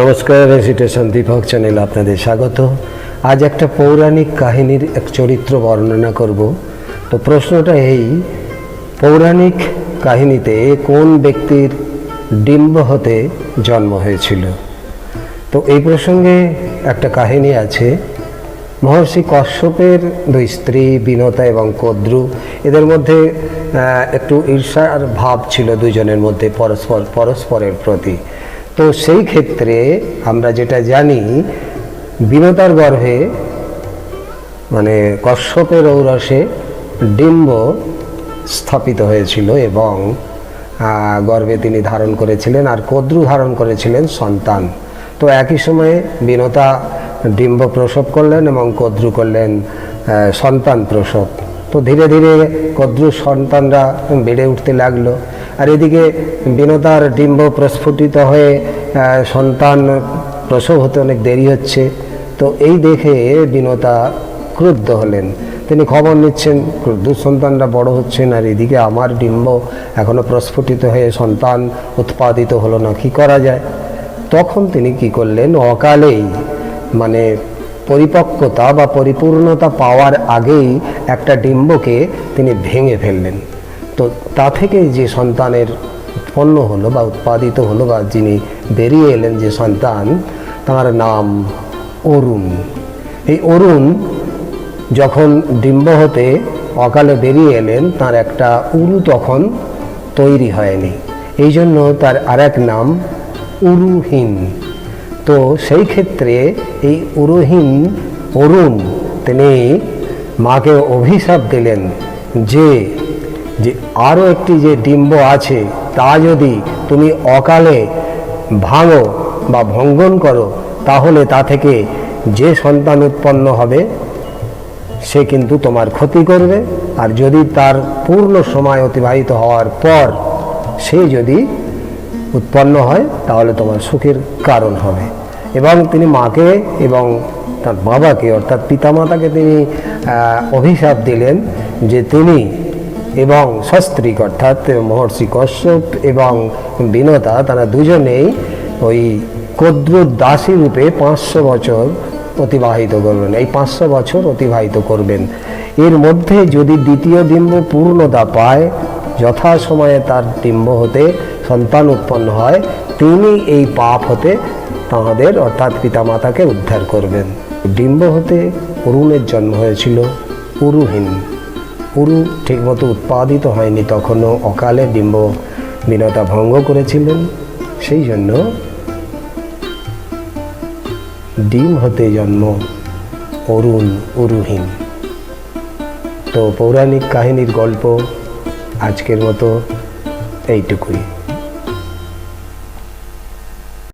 নমস্কার recitation Dipak channel আপনাদের স্বাগত। আজ একটা পৌরাণিক কাহিনীর এক চরিত্র বর্ণনা করব। তো প্রশ্নটা এই, পৌরাণিক কাহিনীতে কোন ব্যক্তির ডিম্ব হতে জন্ম হয়েছিল? তো এই প্রসঙ্গে একটা কাহিনী আছে। মহর্ষি কশ্যপের দুই স্ত্রী বিনতা এবং কদ্রু, এদের মধ্যে একটু ঈর্ষার ভাব ছিল দুজনের মধ্যে পরস্পর, পরস্পরের প্রতি। তো সেই ক্ষেত্রে আমরা যেটা জানি, বিনতার গর্ভে মানে কশ্যপের ঔরসে ডিম্ব স্থাপিত হয়েছিল এবং গর্ভে তিনি ধারণ করেছিলেন আর কদ্রু ধারণ করেছিলেন সন্তান। তো একই সময়ে বিনতা ডিম্ব প্রসব করলেন এবং কদ্রু করলেন সন্তান প্রসব। তো ধীরে ধীরে কদ্রুর সন্তানরা বেড়ে উঠতে লাগল। আর এদিকে বিনতার ডিম্ব প্রস্ফুটিত হয়ে সন্তান প্রসব হতে অনেক দেরি হচ্ছে। তো এই দেখে বিনতা ক্রুদ্ধ হলেন। তিনি খবর নিচ্ছেন সন্তানরা বড় হচ্ছেন আর এদিকে আমার ডিম্ব এখনও প্রস্ফুটিত হয়ে সন্তান উৎপাদিত হলো না, কি করা যায়? তখন তিনি কি করলেন, অকালেই মানে পরিপক্কতা বা পরিপূর্ণতা পাওয়ার আগেই একটা ডিম্বকে তিনি ভেঙে ফেললেন। তো তা থেকে যে সন্তানের উৎপন্ন হলো বা উৎপাদিত হলো বা যিনি বেরিয়ে এলেন যে সন্তান, তার নাম অরুণ। এই অরুণ যখন ডিম্ব হতে অকালে বেরিয়ে এলেন, তার একটা উরু তখন তৈরি হয়নি। এই জন্য তার আরেক নাম উরুহীন। তো সেই ক্ষেত্রে এই উরুহীন অরুণ, তিনি মাকে অভিশাপ দিলেন যে যে আরও একটি যে ডিম্ব আছে, তা যদি তুমি অকালে ভাঙো বা ভঙ্গন করো, তাহলে তা থেকে যে সন্তান উৎপন্ন হবে, সে কিন্তু তোমার ক্ষতি করবে। আর যদি তার পূর্ণ সময় অতিবাহিত হওয়ার পর সে যদি উৎপন্ন হয়, তাহলে তোমার সুখের কারণ হবে। এবং তিনি মাকে এবং তার বাবাকে, অর্থাৎ পিতামাতাকে তিনি অভিশাপ দিলেন যে তিনি এবং সস্ত্রীক অর্থাৎ মহর্ষি কশ্যপ এবং বিনতা তারা দুজনেই ওই কদ্রুর দাসী রূপে পাঁচশো বছর অতিবাহিত করবেন। এই পাঁচশো বছর অতিবাহিত করবেন। এর মধ্যে যদি দ্বিতীয় ডিম্ব পূর্ণতা পায়, যথাসময়ে তার ডিম্ব হতে সন্তান উৎপন্ন হয়, তিনি এই পাপ হতে তাহাদের অর্থাৎ পিতামাতাকে উদ্ধার করবেন। ডিম্ব হতে অরুণের জন্ম হয়েছিল উরুহীন উরু ঠিকমতো উৎপাদিত হয়নি, তখনও অকালে ডিম্ব বিনতা ভঙ্গ করেছিলেন। সেই জন্য ডিম হতে জন্ম অরুণ উরুহীন। তো পৌরাণিক কাহিনীর গল্প আজকের মতো এইটুকুই।